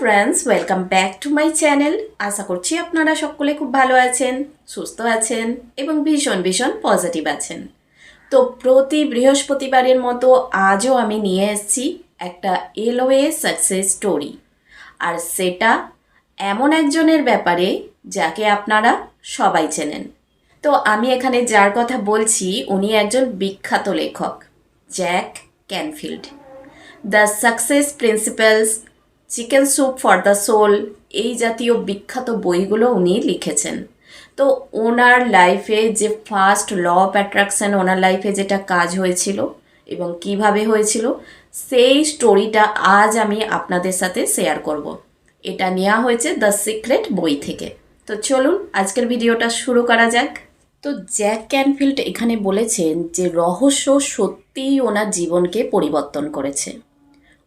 Friends welcome back to my channel আশা করছি আপনারা সকলে খুব ভালো আছেন, সুস্থ আছেন এবং ভীষণ ভীষণ পজিটিভ আছেন। তো প্রতি বৃহস্পতিবারের মতো আজও আমি নিয়ে এসেছি একটা এলওয়ে সাকসেস স্টোরি আর সেটা এমন একজনের ব্যাপারে যাকে আপনারা সবাই চেনেন। তো আমি এখানে যার কথা বলছি, উনি একজন বিখ্যাত লেখক, Jack Canfield. The success principles chicken soup for the soul এই জাতীয় বিখ্যাত বইগুলো উনি লিখেছেন। তো ওনার লাইফে যে ফার্স্ট ল অফ অ্যাট্রাকশন, ওনার লাইফে যেটা কাজ হয়েছিল এবং কীভাবে হয়েছিল, সেই স্টোরিটা আজ আমি আপনাদের সাথে শেয়ার করব। এটা নেওয়া হয়েছে দ্য সিক্রেট বই থেকে। তো চলুন, আজকের ভিডিওটা শুরু করা যাক। তো জ্যাক ক্যানফিল্ড এখানে বলেছেন যে রহস্য সত্যিই ওনার জীবনকে পরিবর্তন করেছে।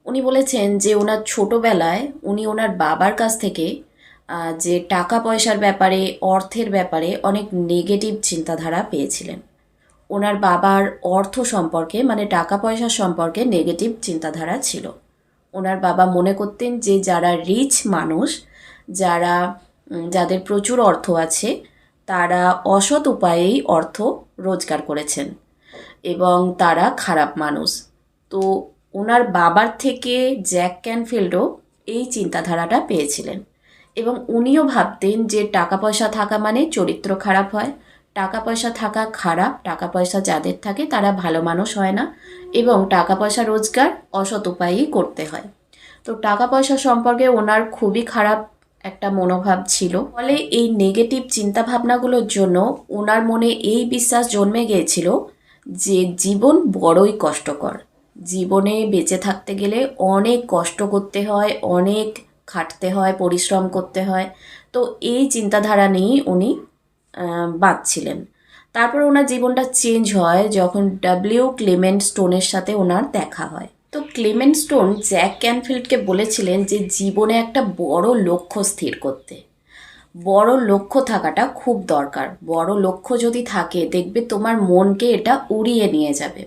উনি বলেছেন যে ওনার ছোটোবেলায় উনি ওনার বাবার কাছ থেকে যে টাকা পয়সার ব্যাপারে, অর্থের ব্যাপারে অনেক নেগেটিভ চিন্তাধারা পেয়েছিলেন। ওনার বাবার অর্থ সম্পর্কে মানে টাকা পয়সা সম্পর্কে নেগেটিভ চিন্তাধারা ছিল। ওনার বাবা মনে করতেন যে যারা রিচ মানুষ, যারা যাদের প্রচুর অর্থ আছে, তারা অসৎ উপায়েই অর্থ রোজগার করেছেন এবং তারা খারাপ মানুষ। তো ওনার বাবার থেকে জ্যাক ক্যানফিল্ডও এই চিন্তাধারাটা পেয়েছিলেন। এবং উনিও ভাবতেন যে টাকা পয়সা থাকা মানে চরিত্র খারাপ হয়। টাকা পয়সা থাকা খারাপ, টাকা পয়সা যাদের থাকে তারা ভালো মানুষ হয় না এবং টাকা পয়সা রোজগার অসৎ উপায়েই করতে হয়। তো টাকা পয়সা সম্পর্কে ওনার খুবই খারাপ একটা মনোভাব ছিল। ফলে এই নেগেটিভ চিন্তাভাবনাগুলোর জন্য ওনার মনে এই বিশ্বাস জন্মে গিয়েছিল যে জীবন বড়ই কষ্টকর। জীবনে বেঁচে থাকতে গেলে অনেক কষ্ট করতে হয়, অনেক খাটতে হয়, পরিশ্রম করতে হয়। তো এই চিন্তাধারা নিয়েই উনি বাঁচছিলেন। তারপর ওনার জীবনটা চেঞ্জ হয় যখন ডাব্লিউ ক্লেমেন্ট স্টোনের সাথে ওনার দেখা হয়। তো ক্লেমেন্ট স্টোন জ্যাক ক্যানফিল্ডকে বলেছিলেন যে, জীবনে একটা বড় লক্ষ্য স্থির করতে। বড় লক্ষ্য থাকাটা খুব দরকার। বড় লক্ষ্য যদি থাকে, দেখবে তোমার মনকে এটা উড়িয়ে নিয়ে যাবে।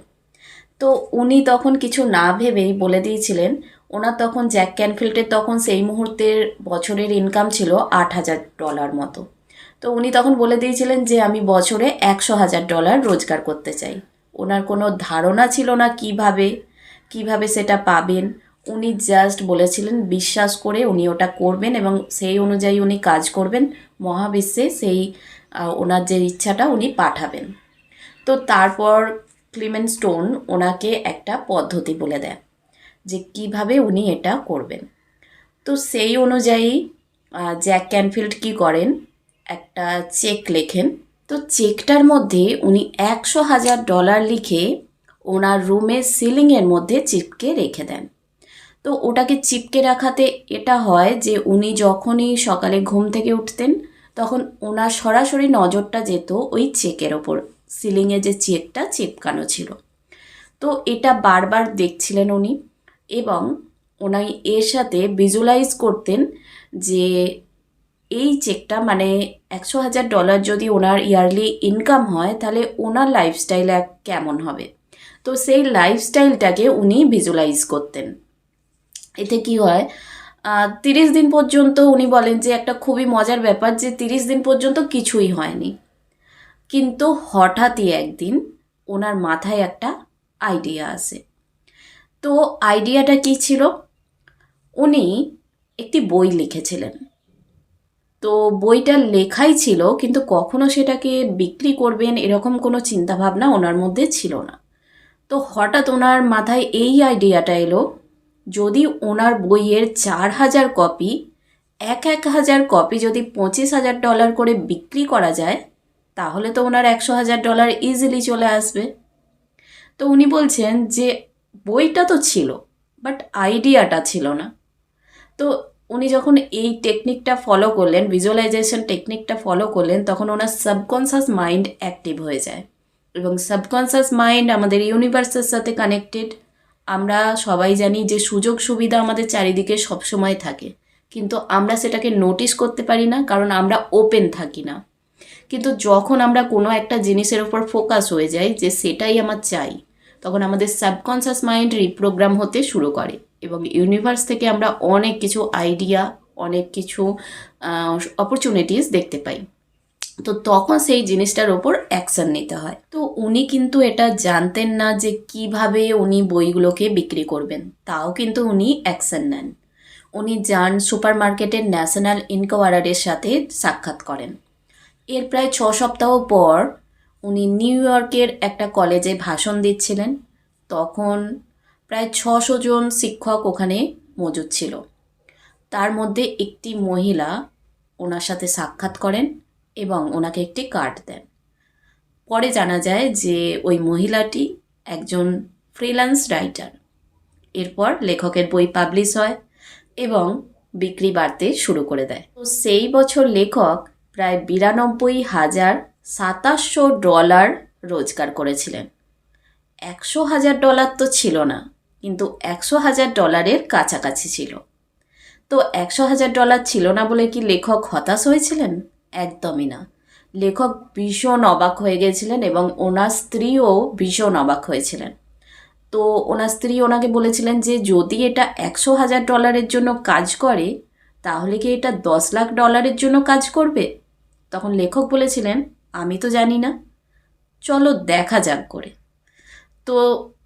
তো উনি তখন কিছু না ভেবেই বলে দিয়েছিলেন, ওনার তখন জ্যাক ক্যানফিল্ডের তখন সেই মুহূর্তের বছরের ইনকাম ছিল আট হাজার ডলার মতো। তো উনি তখন বলে দিয়েছিলেন যে, আমি বছরে একশো হাজার ডলার রোজগার করতে চাই। ওনার কোনো ধারণা ছিল না কীভাবে কীভাবে সেটা পাবেন। উনি জাস্ট বলেছিলেন, বিশ্বাস করে উনি ওটা করবেন এবং সেই অনুযায়ী উনি কাজ করবেন। মহাবিশ্বে সেই ওনার যে ইচ্ছাটা উনি পাঠাবেন। তো তারপর ক্লিমেন্ট স্টোন ওনাকে একটা পদ্ধতি বলে দেয় যে কীভাবে উনি এটা করবেন। তো সেই অনুযায়ী জ্যাক ক্যানফিল্ড কি করেন? একটা চেক লেখেন। তো চেকটার মধ্যে উনি একশো হাজার ডলার লিখে ওনার রুমের সিলিংয়ের মধ্যে চিপকে রেখে দেন। তো ওটাকে চিপকে রাখাতে এটা হয় যে উনি যখনই সকালে ঘুম থেকে উঠতেন, তখন ওনার সরাসরি নজরটা যেত ওই চেকের ওপর। সিলিংয়ে যে চেকটা চেপকানো ছিল। তো এটা বারবার দেখছিলেন উনি এবং ওনাই এর সাথে ভিজুয়ালাইজ করতেন যে এই চেকটা মানে একশো হাজার ডলার যদি ওনার ইয়ারলি ইনকাম হয়, তাহলে ওনার লাইফস্টাইল এক কেমন হবে? তো সেই লাইফস্টাইলটাকে উনি ভিজুয়ালাইজ করতেন। এতে কি হয় তিরিশ দিন পর্যন্ত উনি বলেন যে একটা খুবই মজার ব্যাপার যে তিরিশ দিন পর্যন্ত কিছুই হয়নি। কিন্তু হঠাৎই একদিন ওনার মাথায় একটা আইডিয়া আসে। তো আইডিয়াটা কি ছিল? উনি একটি বই লিখেছিলেন। তো বইটা লেখাই ছিল, কিন্তু কখনো সেটাকে বিক্রি করবেন এরকম কোনো চিন্তাভাবনা ওনার মধ্যে ছিল না। তো হঠাৎ ওনার মাথায় এই আইডিয়াটা এলো, যদি ওনার বইয়ের চার হাজার কপি এক এক হাজার কপি যদি পঁচিশ হাজার ডলার করে বিক্রি করা যায় তাহলে তো ওনার একশো হাজার ডলার ইজিলি চলে আসবে। তো উনি বলছেন যে বইটা তো ছিল বাট আইডিয়াটা ছিল না। তো উনি যখন এই টেকনিকটা ফলো করলেন ভিজুয়ালাইজেশন টেকনিকটা ফলো করলেন, তখন ওনার সাবকনসাস মাইন্ড অ্যাক্টিভ হয়ে যায়। এবং সাবকনসাস মাইন্ড আমাদের ইউনিভার্সের সাথে কানেক্টেড আমরা সবাই জানি যে সুযোগ সুবিধা আমাদের চারিদিকে সবসময় থাকে। কিন্তু আমরা সেটাকে নোটিস করতে পারি না, কারণ আমরা ওপেন থাকি না। কিন্তু যখন আমরা কোনো একটা জিনিসের ওপর ফোকাস হয়ে যাই যে সেটাই আমার চাই, তখন আমাদের সাবকনসাস মাইন্ড রিপ্রোগ্রাম হতে শুরু করে এবং ইউনিভার্স থেকে আমরা অনেক কিছু আইডিয়া অনেক কিছু অপরচুনিটিস দেখতে পাই। তো তখন সেই জিনিসটার ওপর অ্যাকশন নিতে হয়। তো উনি কিন্তু এটা জানতেন না যে কীভাবে উনি বইগুলোকে বিক্রি করবেন, তাও কিন্তু উনি অ্যাকশন নেন। উনি যান সুপার মার্কেটের ন্যাশনাল ইনকোয়ারারের সাথে সাক্ষাৎ করেন। এর প্রায় ছ সপ্তাহ পর উনি নিউ ইয়র্কের একটা কলেজে ভাষণ দিচ্ছিলেন। তখন প্রায় ছশো জন শিক্ষক ওখানে মজুদ ছিল। তার মধ্যে একটি মহিলা ওনার সাথে সাক্ষাৎ করেন এবং ওনাকে একটি কার্ড দেন। পরে জানা যায় যে ওই মহিলাটি একজন ফ্রিল্যান্স রাইটার। এরপর লেখকের বই পাবলিশ হয় এবং বিক্রি বাড়তে শুরু করে দেয়। তো সেই বছর লেখক প্রায় বিরানব্বই হাজার সাতাশশো ডলার রোজগার করেছিলেন। একশো হাজার ডলার তো ছিল না, কিন্তু একশো হাজার ডলারের কাছাকাছি ছিল। তো একশো হাজার ডলার ছিল না বলে কি লেখক হতাশ হয়েছিলেন? একদমই না। লেখক ভীষণ অবাক হয়ে গেছিলেন এবং ওনার স্ত্রীও ভীষণ অবাক হয়েছিলেন। তো ওনার স্ত্রী ওনাকে বলেছিলেন যে, যদি এটা একশো হাজার ডলারের জন্য কাজ করে, তাহলে কি এটা দশ লাখ ডলারের জন্য কাজ করবে? তখন লেখক বলেছিলেন, আমি তো জানি না। চলো দেখা যাক করে। তো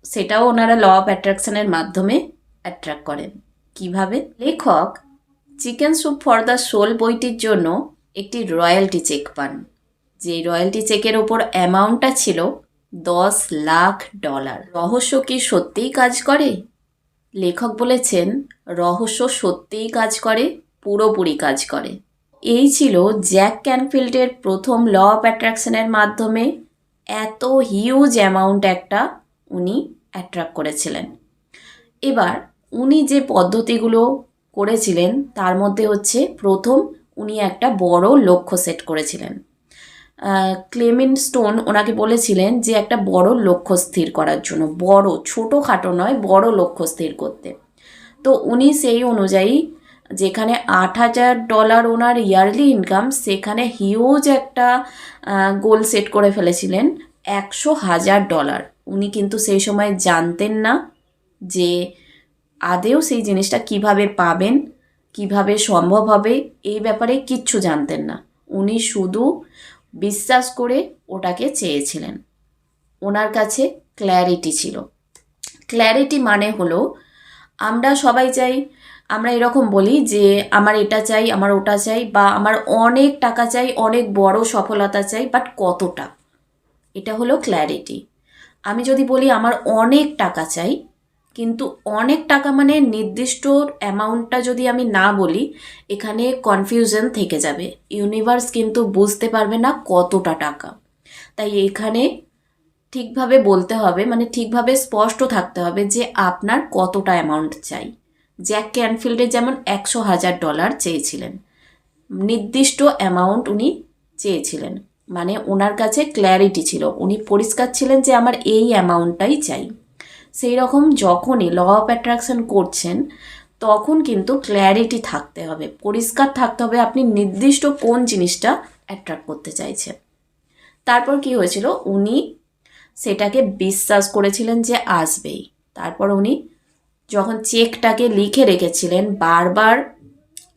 সেটাও ওনারা ল অফ অ্যাট্রাকশনের মাধ্যমে অ্যাট্রাক্ট করেন। কীভাবে? লেখক chicken soup for the soul বইটির জন্য একটি রয়্যালটি চেক পান যে রয়্যালটি চেকের ওপর অ্যামাউন্টটা ছিল দশ লাখ ডলার। রহস্য কি সত্যিই কাজ করে? লেখক বলেছেন, রহস্য সত্যিই কাজ করে, পুরোপুরি কাজ করে। এই ছিল জ্যাক ক্যানফিল্ডের প্রথম ল অফ অ্যাট্রাকশনের মাধ্যমে এত হিউজ অ্যামাউন্ট একটা উনি অ্যাট্রাক্ট করেছিলেন। এবার উনি যে পদ্ধতিগুলো করেছিলেন, তার মধ্যে হচ্ছে প্রথম উনি একটা বড় লক্ষ্য সেট করেছিলেন। ক্লেমিন স্টোন ওনাকে বলেছিলেন যে একটা বড় লক্ষ্য স্থির করার জন্য, বড়, ছোটোখাটো নয়, বড় লক্ষ্য স্থির করতে। তো উনি সেই অনুযায়ী যেখানে আট হাজার ডলার ওনার ইয়ারলি ইনকাম, সেখানে হিউজ একটা গোল সেট করে ফেলেছিলেন, একশো হাজার ডলার। উনি কিন্তু সেই সময় জানতেন না যে আদেও সেই জিনিসটা কীভাবে পাবেন, কীভাবে সম্ভব হবে এই ব্যাপারে কিচ্ছু জানতেন না। উনি শুধু বিশ্বাস করে ওটাকে চেয়েছিলেন। ওনার কাছে ক্ল্যারিটি ছিল। ক্ল্যারিটি মানে হলো, আমরা সবাই চাই আমরা এরকম বলি যে, আমার এটা চাই, আমার ওটা চাই বা আমার অনেক টাকা চাই, অনেক বড় সফলতা চাই বাট কতটা? এটা হলো ক্ল্যারিটি আমি যদি বলি, আমার অনেক টাকা চাই, কিন্তু অনেক টাকা মানে নির্দিষ্ট অ্যামাউন্টটা যদি আমি না বলি, এখানে কনফিউশন থেকে যাবে। ইউনিভার্স কিন্তু বুঝতে পারবে না কতটা টাকা। তাই এখানে ঠিকভাবে বলতে হবে মানে ঠিকভাবে স্পষ্ট থাকতে হবে যে, আপনার কতটা অ্যামাউন্ট চাই? জ্যাক ক্যানফিল্ডে যেমন একশো হাজার ডলার চেয়েছিলেন, নির্দিষ্ট অ্যামাউন্ট উনি চেয়েছিলেন। মানে ওনার কাছে ক্ল্যারিটি ছিল। উনি পরিষ্কার ছিলেন যে আমার এই অ্যামাউন্টটাই চাই। সেই রকম যখনই ল অফ অ্যাট্রাকশন করছেন, তখন কিন্তু ক্ল্যারিটি থাকতে হবে। পরিষ্কার থাকতে হবে আপনি নির্দিষ্ট কোন জিনিসটা অ্যাট্রাক্ট করতে চাইছেন। তারপর কি হয়েছিল? উনি সেটাকে বিশ্বাস করেছিলেন যে আসবেই। তারপর উনি যখন চেকটাকে লিখে রেখেছিলেন বারবার,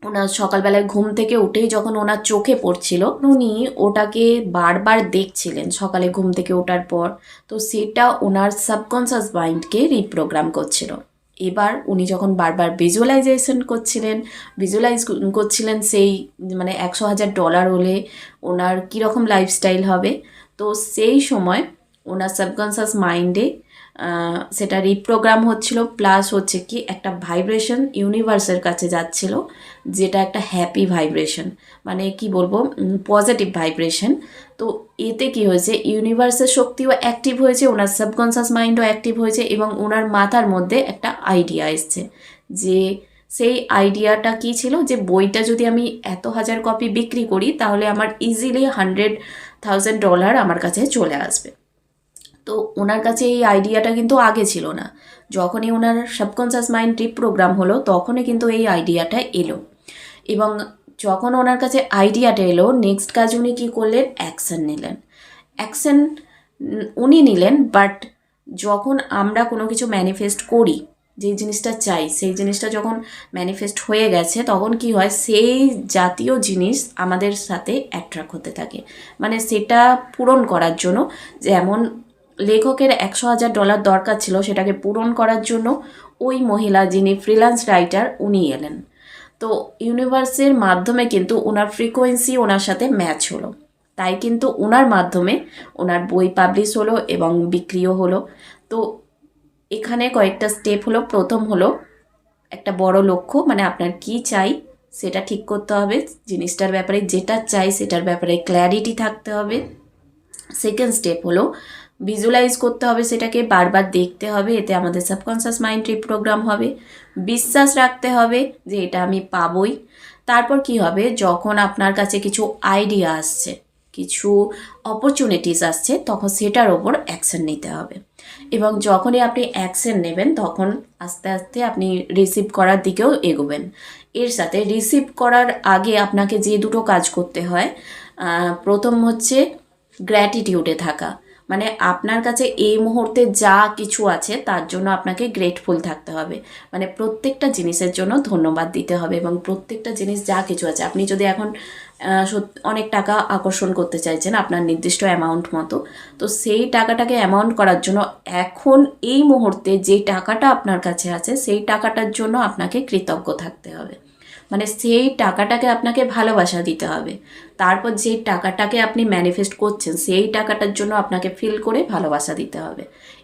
ওনার সকালবেলায় ঘুম থেকে উঠেই যখন ওনার চোখে পড়ছিল, উনি ওটাকে বারবার দেখছিলেন সকালে ঘুম থেকে ওঠার পর। তো সেটা ওনার সাবকনসিয়াস মাইন্ডকে রিপ্রোগ্রাম করছিল। এবার উনি যখন বারবার ভিজুয়ালাইজেশন করছিলেন ভিজুয়ালাইজ করছিলেন সেই মানে একশো হাজার ডলার হলে ওনার কীরকম লাইফস্টাইল হবে, তো সেই সময় ওনার সাবকনসিয়াস মাইন্ডে সেটা রিপ্রোগ্রাম হচ্ছিল প্লাস হচ্ছে কি একটা ভাইব্রেশন ইউনিভার্সের কাছে যাচ্ছিল, যেটা একটা হ্যাপি ভাইব্রেশন মানে কি বলব পজিটিভ ভাইব্রেশন তো এতে কি হয়েছে ইউনিভার্সের শক্তিও অ্যাক্টিভ হয়েছে, ওনার সাবকনসিয়াস মাইন্ডও অ্যাক্টিভ হয়েছে, এবং ওনার মাথার মধ্যে একটা আইডিয়া এসছে, যে সেই আইডিয়াটা কি ছিল, যে বইটা যদি আমি এত হাজার কপি বিক্রি করি, তাহলে আমার ইজিলি হান্ড্রেড থাউজেন্ড ডলার আমার কাছে চলে আসবে। তো ওনার কাছে এই আইডিয়াটা কিন্তু আগে ছিল না। যখনই ওনার সাবকনসিয়াস মাইন্ড ট্রিপ প্রোগ্রাম হলো, তখনই কিন্তু এই আইডিয়াটা এলো। এবং যখন ওনার কাছে আইডিয়াটা এলো নেক্সট কাজ উনি কী করলেন? অ্যাকশন নিলেন। অ্যাকশন উনি নিলেন বাট যখন আমরা কোনো কিছু ম্যানিফেস্ট করি যেই জিনিসটা চাই, সেই জিনিসটা যখন ম্যানিফেস্ট হয়ে গেছে, তখন কি হয়? সেই জাতীয় জিনিস আমাদের সাথে অ্যাট্রাক্ট হতে থাকে। মানে সেটা পূরণ করার জন্য যেমন লেখকের একশো হাজার ডলার দরকার ছিল সেটাকে পূরণ করার জন্য ওই মহিলা যিনি ফ্রিল্যান্স রাইটার উনি এলেন। তো ইউনিভার্সের মাধ্যমে কিন্তু ওনার ফ্রিকোয়েন্সি ওনার সাথে ম্যাচ হলো। তাই কিন্তু ওনার মাধ্যমে ওনার বই পাবলিশ হলো এবং বিক্রিও হলো। তো এখানে কয়েকটা স্টেপ হলো। প্রথম হলো একটা বড় লক্ষ্য মানে আপনার কি চাই সেটা ঠিক করতে হবে। জিনিসটার ব্যাপারে যেটা চাই সেটার ব্যাপারে ক্ল্যারিটি থাকতে হবে। সেকেন্ড স্টেপ হলো ভিজুয়ালাইজ করতে হবে সেটাকে, বারবার দেখতে হবে, এতে আমাদের সাবকনসিয়াস মাইন্ড রিপ্রোগ্রাম হবে। বিশ্বাস রাখতে হবে যে এটা আমি পাবই। তারপর কি হবে? যখন আপনার কাছে কিছু আইডিয়া আসছে, কিছু অপরচুনিটিস আসছে, তখন সেটার ওপর অ্যাকশন নিতে হবে। এবং যখনই আপনি অ্যাকশন নেবেন, তখন আস্তে আস্তে আপনি রিসিভ করার দিকেও এগোবেন। এর সাথে রিসিভ করার আগে আপনাকে যে দুটো কাজ করতে হয় প্রথম হচ্ছে গ্র্যাটিটিউডে থাকা। মানে আপনার কাছে এই মুহূর্তে যা কিছু আছে, তার জন্য আপনাকে গ্রেটফুল থাকতে হবে। মানে প্রত্যেকটা জিনিসের জন্য ধন্যবাদ দিতে হবে এবং প্রত্যেকটা জিনিস যা কিছু আছে। আপনি যদি এখন অনেক টাকা আকর্ষণ করতে চাইছেন আপনার নির্দিষ্ট অ্যামাউন্ট মতো, তো সেই টাকাটাকে অ্যামাউন্ট করার জন্য এখন এই মুহূর্তে যে টাকাটা আপনার কাছে আছে, সেই টাকাটার জন্য আপনাকে কৃতজ্ঞ থাকতে হবে। মানে সেই টাকাটাকে আপনাকে ভালোবাসা দিতে হবে। তারপর যে টাকাটাকে আপনি ম্যানিফেস্ট করছেন, সেই টাকাটার জন্য আপনাকে ফিল করে ভালোবাসা দিতে হবে।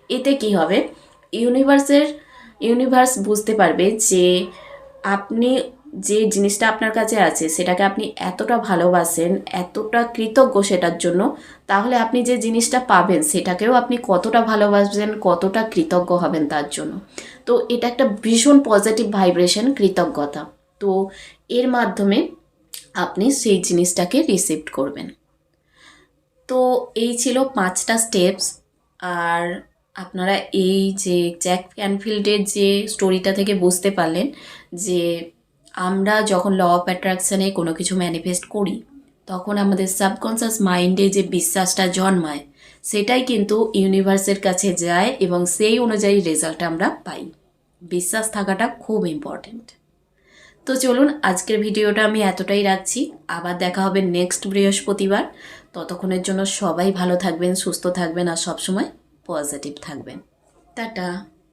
এতে কি হবে? ইউনিভার্সের ইউনিভার্স বুঝতে পারবে যে আপনি যে জিনিসটা আপনার কাছে আছে, সেটাকে আপনি এতটা ভালোবাসেন, এতটা কৃতজ্ঞ সেটার জন্য, তাহলে আপনি যে জিনিসটা পাবেন, সেটাকেও আপনি কতটা ভালোবাসবেন, কতটা কৃতজ্ঞ হবেন তার জন্য। তো এটা একটা ভীষণ পজিটিভ ভাইব্রেশন কৃতজ্ঞতা। তো এর মাধ্যমে আপনি সেই জিনিসটাকে রিসিভ করবেন। তো এই ছিল পাঁচটা স্টেপস আর আপনারা এই যে জ্যাক ক্যানফিল্ডের যে স্টোরিটা থেকে বুঝতে পারলেন যে আমরা যখন ল অফ অ্যাট্রাকশানে কোনো কিছু ম্যানিফেস্ট করি, তখন আমাদের সাবকনসিয়াস মাইন্ডে যে বিশ্বাসটা জন্মায়, সেটাই কিন্তু ইউনিভার্সের কাছে যায় এবং সেই অনুযায়ী রেজাল্ট আমরা পাই। বিশ্বাস থাকাটা খুব ইম্পর্ট্যান্ট তো চলুন আজকের ভিডিওটা আমি এতটাই রাখছি। আবার দেখা হবে নেক্সট বৃহস্পতিবার। ততক্ষণের জন্য সবাই ভালো থাকবেন, সুস্থ থাকবেন আর সবসময় পজিটিভ থাকবেন। টাটা।